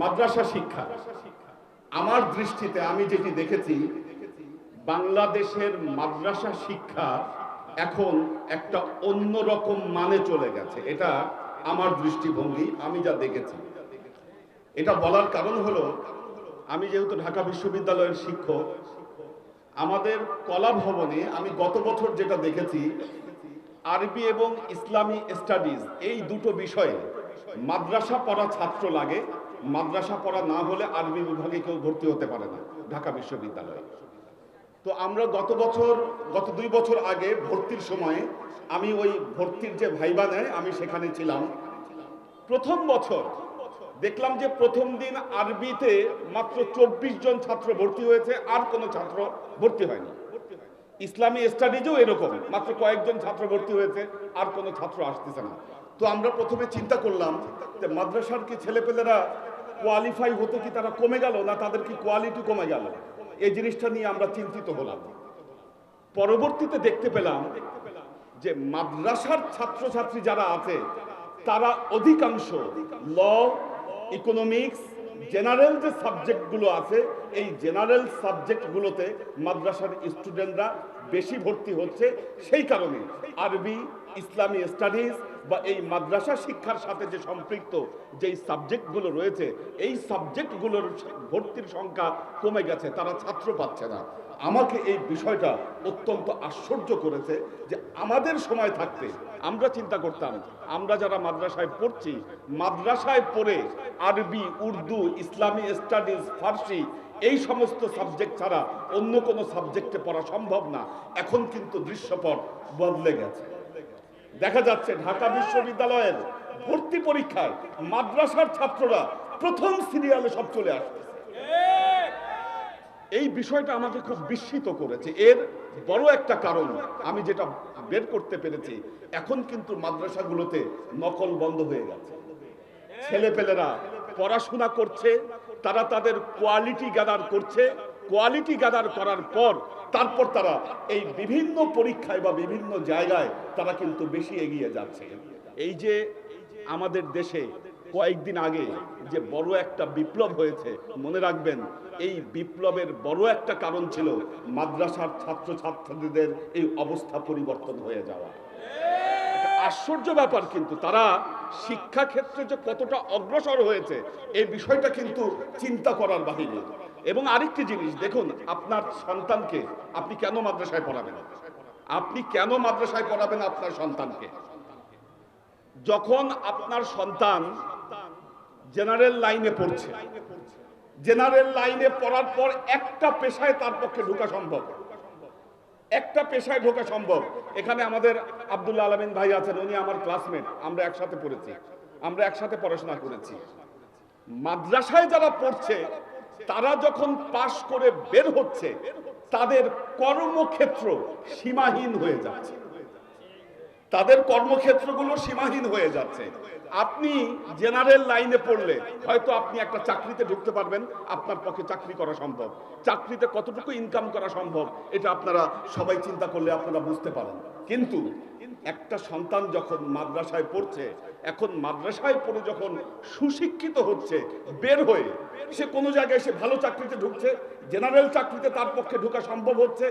মাদ্রাসা শিক্ষা। আমার দৃষ্টিতে আমি যেটি দেখেছি, বাংলাদেশের মাদ্রাসা শিক্ষা এখন একটা অন্যরকম মানে চলে গেছে। এটা আমার দৃষ্টিভঙ্গি, আমি যা দেখেছি। এটা বলার কারণ হলো, আমি যেহেতু ঢাকা বিশ্ববিদ্যালয়ের শিক্ষক, আমাদের কলা ভবনে আমি গত বছর যেটা দেখেছি, আরবি এবং ইসলামী স্টাডিজ এই দুটো বিষয়ে মাদ্রাসা পড়া ছাত্র লাগে মাদ্রাসা পড়া না হলে আরবি বিভাগে কেউ ভর্তি হতে পারে না, ঢাকা বিশ্ববিদ্যালয়ে। তো আমরা গত বছর, গত দুই বছর আগে ভর্তির সময়ে আমি ওই ভর্তির যে ভাইবা নেয়, আমি সেখানে ছিলাম। প্রথম বছর দেখলাম যে প্রথম দিন আরবিতে মাত্র চব্বিশ জন ছাত্র ভর্তি হয়েছে, আর কোনো ছাত্র ভর্তি হয়নি। ইসলামী স্টাডিজও এরকম, মাত্র কয়েকজন ছাত্র ভর্তি হয়েছে, আর কোনো ছাত্র আসতেছে না। তো আমরা প্রথমে চিন্তা করলাম যে মাদ্রাসার কি ছেলেপেলেরা কোয়ালিফাই হতে কি তারা কমে গেল না তাদের কি কোয়ালিটি কমে গেল? এই জিনিসটা নিয়ে আমরা চিন্তিত হলাম। পরবর্তীতে দেখতে পেলাম যে মাদ্রাসার ছাত্রছাত্রী যারা আছে, তারা অধিকাংশ ল ইকোনমিক্স জেনারেল যে সাবজেক্টগুলো আছে, এই জেনারেল সাবজেক্টগুলোতে মাদ্রাসার স্টুডেন্টরা বেশি ভর্তি হচ্ছে সেই কারণে। আরবি, ইসলামী স্টাডিজ বা এই মাদ্রাসা শিক্ষার সাথে যে সম্পৃক্ত যেই সাবজেক্টগুলো রয়েছে, এই সাবজেক্টগুলোর ভর্তির সংখ্যা কমে গেছে, তারা ছাত্র পাচ্ছে না। আমাকে এই বিষয়টা অত্যন্ত আশ্চর্য করেছে যে আমাদের সময় থাকতে আমরা চিন্তা করতাম, আমরা যারা মাদ্রাসায় পড়ছি, মাদ্রাসায় পড়ে আরবি, উর্দু, ইসলামী স্টাডিজ, ফার্সি এই সমস্ত সাবজেক্ট ছাড়া অন্য কোনো সাবজেক্টে পড়া সম্ভব না। এখন কিন্তু দৃশ্যপট বদলে গেছে। দেখা যাচ্ছে ঢাকা বিশ্ববিদ্যালয়ের ভর্তি পরীক্ষায় মাদ্রাসার ছাত্ররা প্রথম সিরিয়ালে সব চলে আসছে। এই বিষয়টা আমাকে খুব বিস্মিত করেছে। এর বড় একটা কারণ আমি যেটা বের করতে পেরেছি, এখন কিন্তু মাদ্রাসাগুলোতে নকল বন্ধ হয়ে গেছে। ছেলেপেলেরা পড়াশোনা করছে, তারা তাদের কোয়ালিটি গ্যাদার করছে কোয়ালিটি গাদার করার পর, তারপর তারা এই বিভিন্ন পরীক্ষায় বা বিভিন্ন জায়গায় তারা কিন্তু বেশি এগিয়ে যাচ্ছে। এই যে আমাদের দেশে কয়েকদিন আগে যে বড় একটা বিপ্লব হয়েছে, মনে রাখবেন, এই বিপ্লবের বড় একটা কারণ ছিল মাদ্রাসার ছাত্রছাত্রীদের এই অবস্থা পরিবর্তন হয়ে যাওয়া। আশ্চর্য ব্যাপার কিন্তু, তারা শিক্ষা ক্ষেত্রে যে কতটা অগ্রসর হয়েছে, এই বিষয়টা কিন্তু চিন্তা করার বাহিরে। এবং আরেকটি জিনিস, দেখুন, আপনার সন্তানকে আপনি কেন মাদ্রাসায় পড়াবেন? আপনি কেন মাদ্রাসায় পড়াবেন আপনার সন্তানকে? যখন আপনার সন্তান জেনারেল লাইনে পড়ছে, জেনারেল লাইনে পড়ার পর একটা পেশায় তার পক্ষে ঢোকা সম্ভব। পেশায় ঢোকা সম্ভব। এখানে আমাদের আবদুল্লাহ আলমিন ভাই আছেন, উনি আমার ক্লাসমেট আমরা একসাথে পড়েছি। আমরা একসাথে পড়াশোনা করেছি। মাদ্রাসায় যারা পড়ছে, তারা যখন পাশ করে বের হচ্ছে, তাদের কর্মক্ষেত্র সীমাহীন হয়ে যাচ্ছে। তাদের কর্মক্ষেত্রগুলো সীমাহীন হয়ে যাচ্ছে। আপনি জেনারেল লাইনে পড়লে হয়তো আপনি একটা চাকরিতে ঢুকতে পারবেন, আপনার পক্ষে চাকরি করা সম্ভব। চাকরিতে কতটুকু ইনকাম করা সম্ভব, এটা আপনারা সবাই চিন্তা করলে আপনারা বুঝতে পারেন। কিন্তু একটা সন্তান যখন মাদ্রাসায় পড়ছে, এখন মাদ্রাসায় পড়ে যখন সুশিক্ষিত হচ্ছে, বের হয়ে সে কোনো জায়গায় সে ভালো চাকরিতে ঢুকছে, জেনারেল চাকরিতে তার পক্ষে ঢোকা সম্ভব হচ্ছে,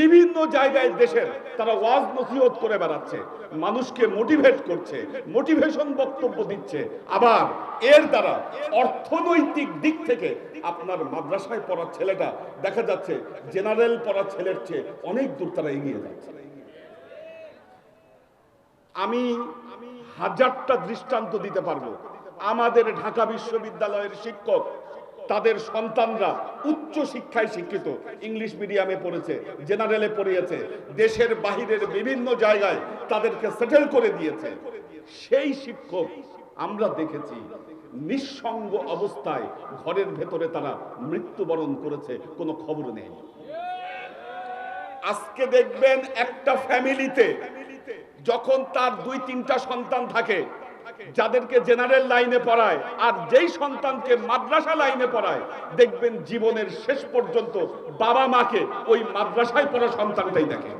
বিভিন্ন জায়গায় দেশের তারা ওয়াজ নসিহত করে বেড়াচ্ছে, মানুষকে মোটিভেট করছে মোটিভেশন বক্তব্য দিচ্ছে, আবার এর দ্বারা অর্থনৈতিক দিক থেকে আপনার মাদ্রাসায় পড়া ছেলেটা দেখা যাচ্ছে, জেনারেল পড়া ছেলের চেয়ে অনেক দূর তারা এগিয়ে যাচ্ছে। আমি হাজারটা দৃষ্টান্ত দিতে পারব। আমাদের ঢাকা বিশ্ববিদ্যালয়ের শিক্ষক, তাদের সন্তানরা উচ্চ শিক্ষায় শিক্ষিত, ইংলিশ মিডিয়ামে পড়েছে, জেনারেলে পড়িয়েছে, দেশের বাহিরের বিভিন্ন জায়গায় তাদেরকে সেটেল করে দিয়েছে। সেই শিক্ষক আমরা দেখেছি, নিঃসঙ্গ অবস্থায় ঘরের ভেতরে তারা মৃত্যুবরণ করেছে, কোনো খবর নেই। আজকে দেখবেন একটা ফ্যামিলিতে যখন তার দুই, তিনটা সন্তান থাকে, যাদেরকে জেনারেল লাইনে পড়ায়, আর যেই সন্তানকে মাদ্রাসা লাইনে পড়ায়, দেখবেন জীবনের শেষ পর্যন্ত বাবা মাকে ওই মাদ্রাসায় পড়া সন্তানটাই দেখে।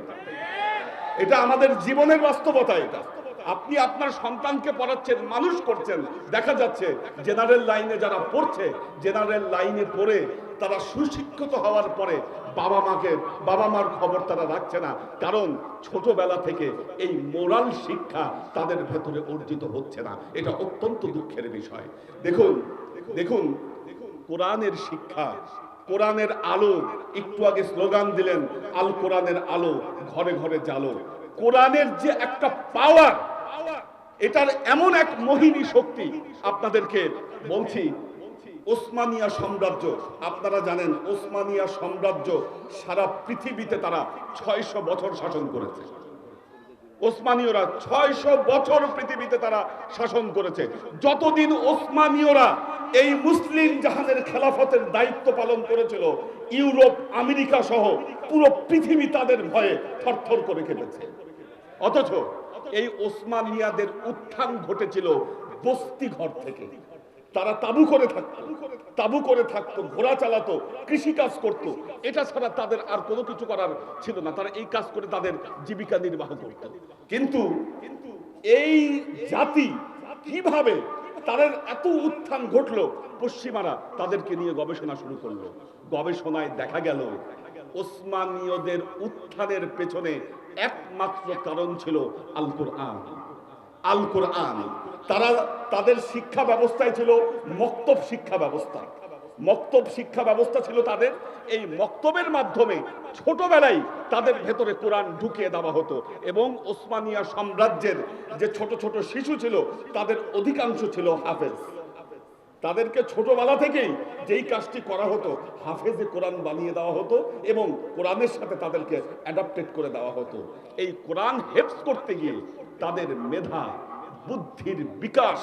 এটা আমাদের জীবনের বাস্তবতা এটা। আপনি আপনার সন্তানকে পড়াচ্ছেন, মানুষ করছেন। দেখা যাচ্ছে জেনারেল লাইনে যারা পড়ছে জেনারেল লাইনে পড়ে তারা সুশিক্ষিত হওয়ার পরে বাবা মাকে, বাবা মার খবর তারা রাখছে না। কারণ ছোটবেলা থেকে এই মোরাল শিক্ষা তাদের ভেতরে অর্জিত হচ্ছে না। এটা অত্যন্ত দুঃখের বিষয়। দেখুন দেখুন, কোরআনের শিক্ষা, কোরআনের আলো, একটু আগে স্লোগান দিলেন, আল কোরআনের আলো, ঘরে ঘরে জালো কোরআনের যে একটা পাওয়ার এটার এমন এক মোহিনী শক্তি আপনাদেরকে বলছি, ওসমানিয়া সাম্রাজ্য, আপনারা জানেন ওসমানিয়া সাম্রাজ্য সারা পৃথিবীতে তারা ছয়শো বছর শাসন করেছে। ওসমানীয়রা ছয়শো বছর পৃথিবীতে তারা শাসন করেছে। যতদিন ওসমানীয়রা এই মুসলিম জাহানের খেলাফতের দায়িত্ব পালন করেছিল, ইউরোপ, আমেরিকা সহ পুরো পৃথিবী তাদের ভয়ে থরথর করে কেঁপেছে অথচ এই ওসমানিয়াদের উত্থান ঘটেছিল বস্তি ঘর থেকে। তারা তাবু করে থাকতো, তাবু করে থাকতো, ঘোড়া চালাতো কৃষি কাজ করতো। এটা ছাড়া তাদের আর কোনো কিছু করার ছিল না। তারা এই কাজ করে তাদের জীবিকা নির্বাহ করত। কিন্তু এই জাতি কীভাবে তাদের এত উত্থান ঘটলো? পশ্চিমারা তাদেরকে নিয়ে গবেষণা শুরু করল। গবেষণায় দেখা গেল, ওসমানীয়দের উত্থানের পেছনে একমাত্র কারণ ছিল আল কোরআন আল কোরআন তারা তাদের শিক্ষা ব্যবস্থায় ছিল মক্তব শিক্ষা ব্যবস্থা। মক্তব শিক্ষা ব্যবস্থা ছিল তাদের, এই মক্তবের মাধ্যমে ছোটবেলায় তাদের ভেতরে কোরআন ঢুকিয়ে দেওয়া হতো এবং ওসমানিয়া সাম্রাজ্যের যে ছোট ছোট শিশু ছিল, তাদের অধিকাংশ ছিল হাফেজ। তাদেরকে ছোটবেলা থেকেই যেই কাজটি করা হতো, হাফেজে কোরআন বানিয়ে দেওয়া হতো এবং কোরআনের সাথে তাদেরকে অ্যাডাপ্টেড করে দেওয়া হতো। এই কোরআন হেফস করতে গিয়ে তাদের মেধা, বুদ্ধির বিকাশ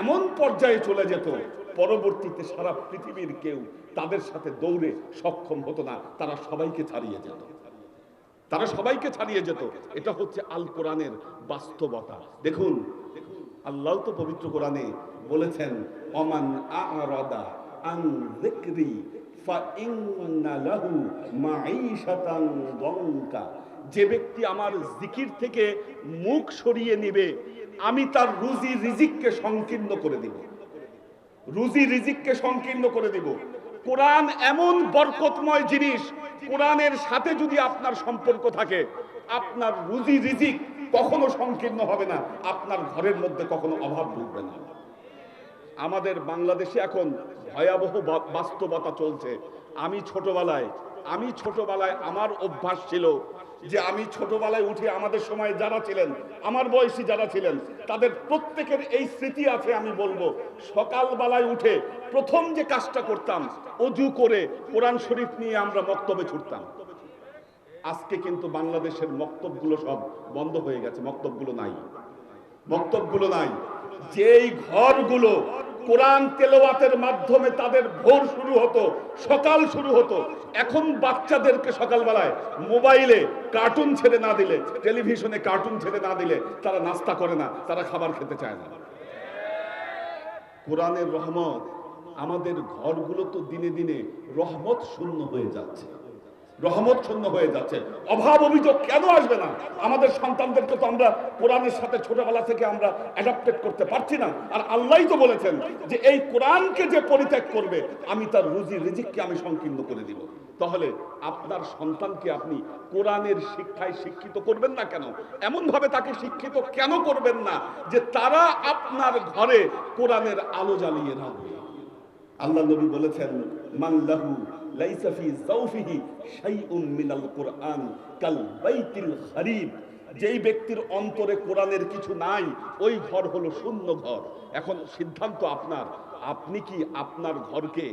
এমন পর্যায়ে চলে যেত, পরবর্তীতে সারা পৃথিবীর কেউ তাদের সাথে দৌড়ে সক্ষম হতো না, তারা সবাইকে ছাড়িয়ে যেত। তারা সবাইকে ছাড়িয়ে যেত। এটা হচ্ছে আল কোরআনের বাস্তবতা। দেখুন, আল্লাহ তো পবিত্র কোরআনে বলেছেন, অমান যে ব্যক্তি আমার জিকির থেকে মুখ সরিয়ে নিবে, আমি তার রুজি রিজিককে সংকীর্ণ করে দিব। রুজি রিজিককে সংকীর্ণ করে দিব। কোরআন এমন বরকতময় জিনিস, কোরআনের সাথে যদি আপনার সম্পর্ক থাকে, আপনার রুজি রিজিক কখনো সংকীর্ণ হবে না, আপনার ঘরের মধ্যে কখনো অভাব ঢুকবে না। আমাদের বাংলাদেশে এখন ভয়াবহ বাস্তবতা চলছে। আমি ছোটবেলায় আমি ছোটবেলায় আমার অভ্যাস ছিল যে আমি ছোটবেলায় উঠে আমাদের সময় যারা ছিলেন, আমার বয়সী যারা ছিলেন, তাদের প্রত্যেকের এই স্মৃতি আছে আমি বলব। সকালবেলায় উঠে প্রথম যে কাজটা করতাম, অজু করে কোরআন শরীফ নিয়ে আমরা মক্তবে ছুটতাম। আজকে কিন্তু বাংলাদেশের মক্তবগুলো সব বন্ধ হয়ে গেছে, মক্তবগুলো নাই। বক্তব্যগুলো নাই। যেই ঘরগুলো কোরআন তেলাওয়াতের মাধ্যমে তাদের ভোর শুরু হতো, সকাল শুরু হতো। এখন বাচ্চাদেরকে সকালবেলায় মোবাইলে কার্টুন ছেড়ে না দিলে, টেলিভিশনে কার্টুন ছেড়ে না দিলে তারা নাস্তা করে না, তারা খাবার খেতে চায় না। কোরআনের রহমত, আমাদের ঘরগুলো তো দিনে দিনে রহমত শূন্য হয়ে যাচ্ছে। রহমত শূন্য হয়ে যাচ্ছে। অভাব অভিযোগ কেন আসবে না? আমাদের সন্তানদেরকে তো আমরা কোরআনের সাথে ছোটবেলা থেকে আমরা অ্যাডাপ্টেড করতে পারছি না। আর আল্লাহ তো বলেছেন যে এই কোরআনকে যে পরিত্যাগ করবে, আমি তার রুজি, রিজিককে আমি সংকীর্ণ করে দিব। তাহলে আপনার সন্তানকে আপনি কোরআনের শিক্ষায় শিক্ষিত করবেন না কেন? এমন ভাবে তাকে শিক্ষিত কেন করবেন না যে তারা আপনার ঘরে কোরআনের আলো জ্বালিয়ে রাখবে? আল্লাহ নবী বলেছেন মাল্লাহু লাইসা ফি জাওফিহি শাইউন মিনাল কুরআন কাল বাইতিল খারিব। যেই ব্যক্তির অন্তরে কোরআনের কিছু নাই, ওই ঘর হলো শূন্য ঘর। এখন সিদ্ধান্ত আপনার। আপনি কি আপনার ঘরকে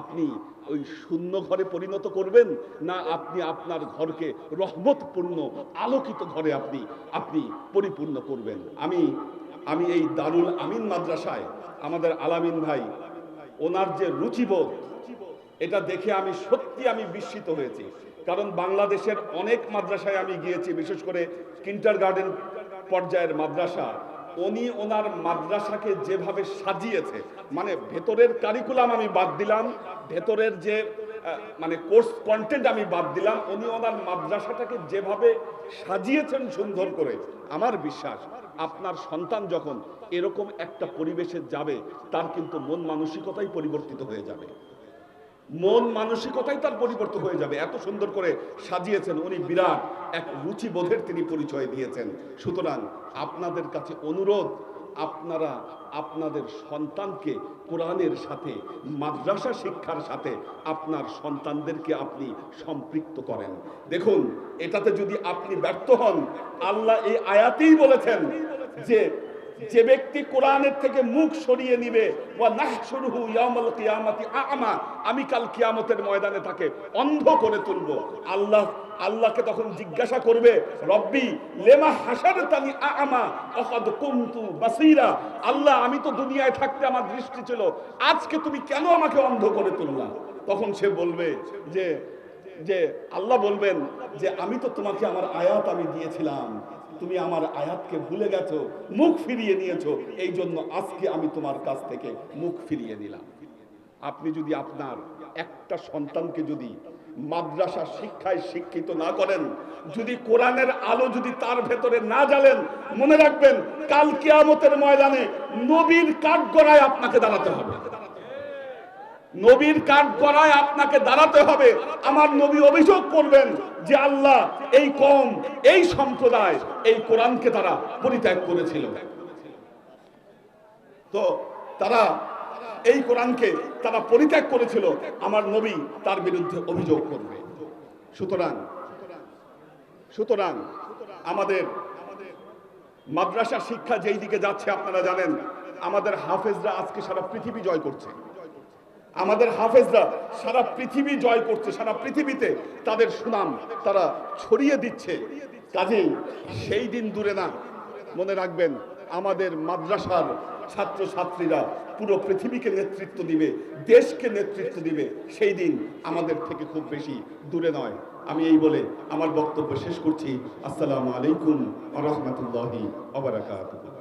আপনি ওই শূন্য ঘরে পরিণত করবেন, না আপনি আপনার ঘরকে রহমতপূর্ণ, আলোকিত ঘরে আপনি আপনি পরিপূর্ণ করবেন? আমি আমি এই দারুল আমিন মাদ্রাসায় আমাদের আলামিন ভাই, ওনার যে রুচিবোধ এটা দেখে আমি সত্যি আমি বিস্মিত হয়েছি। কারণ বাংলাদেশের অনেক মাদ্রাসায় আমি গিয়েছি, বিশেষ করে কিন্টার গার্ডেন পর্যায়ের মাদ্রাসা। উনি ওনার মাদ্রাসাকে যেভাবে সাজিয়েছে মানে ভেতরের কারিকুলাম আমি বাদ দিলাম, ভেতরের যে মানে কোর্স কন্টেন্ট আমি বাদ দিলাম, উনি ওনার মাদ্রাসাটাকে যেভাবে সাজিয়েছেন সুন্দর করে, আমার বিশ্বাস আপনার সন্তান যখন এরকম একটা পরিবেশে যাবে, তার কিন্তু মন মানসিকতাই পরিবর্তিত হয়ে যাবে। মন মানসিকতাই তার পরিবর্তন হয়ে যাবে। এত সুন্দর করে সাজিয়েছেন উনি, বিরাট এক রুচিবোধের তিনি পরিচয় দিয়েছেন। সুতরাং আপনাদের কাছে অনুরোধ, আপনারা আপনাদের সন্তানকে কোরআনের সাথে, মাদ্রাসা শিক্ষার সাথে আপনার সন্তানদেরকে আপনি সম্পৃক্ত করেন। দেখুন, এটাতে যদি আপনি ব্যর্থ হন, আল্লাহ এই আয়াতেই বলেছেন যে যে ব্যক্তি কোরআনের থেকে মুখ সরিয়ে নিবে আ'মা, আমি কাল কিয়ামতের ময়দানে তাকে অন্ধ করে তুলব। আল্লাহ, আল্লাহকে তখন জিজ্ঞাসা করবে, রব্বি, লেমা হাসারতানি আ'মা অকাদ কুনতু বাসীরা, আল্লাহ, আমি তো দুনিয়ায় থাকতে আমার দৃষ্টি ছিল, আজকে তুমি কেন আমাকে অন্ধ করে তুললা? তখন সে বলবে যে যে আল্লাহ বলবেন যে আমি তো তোমাকে আমার আয়াত আমি দিয়েছিলাম। তুমি আমার আয়াতকে ভুলে গেছো, মুখ ফিরিয়ে নিয়েছো। এই জন্য আজকে আমি তোমার কাছ থেকে মুখ ফিরিয়ে নিলাম। আপনি যদি আপনার একটা সন্তানকে যদি মাদ্রাসা শিক্ষায় শিক্ষিত না করেন, যদি কোরআনের আলো যদি তার ভেতরে না জ্বালেন, মনে রাখবেন কাল কিয়ামতের ময়দানে নবীর কাঠগড়ায় আপনাকে দাঁড়াতে হবে। নবীর কাঠ করায় আপনাকে দাঁড়াতে হবে। আমার নবী অভিযোগ করবেন যে আল্লাহ এই কম, এই সম্প্রদায়, এই কোরআনকে তারা পরিত্যাগ করেছিল। তো তারা এই কোরআনকে তারা পরিত্যাগ করেছিল, আমার নবী তার বিরুদ্ধে অভিযোগ করবে। সুতরাং সুতরাং আমাদের মাদ্রাসা শিক্ষা যেই দিকে যাচ্ছে আপনারা জানেন, আমাদের হাফেজরা আজকে সারা পৃথিবী জয় করছে। আমাদের হাফেজরা সারা পৃথিবী জয় করছে, সারা পৃথিবীতে তাদের সুনাম তারা ছড়িয়ে দিচ্ছে। কাজেই সেই দিন দূরে না। মনে রাখবেন, আমাদের মাদ্রাসার ছাত্র ছাত্রীরা পুরো পৃথিবীকে নেতৃত্ব দিবে, দেশকে নেতৃত্ব দিবে। সেই দিন আমাদের থেকে খুব বেশি দূরে নয়। আমি এই বলে আমার বক্তব্য শেষ করছি। আসসালামু আলাইকুম রহমতুল্লাহি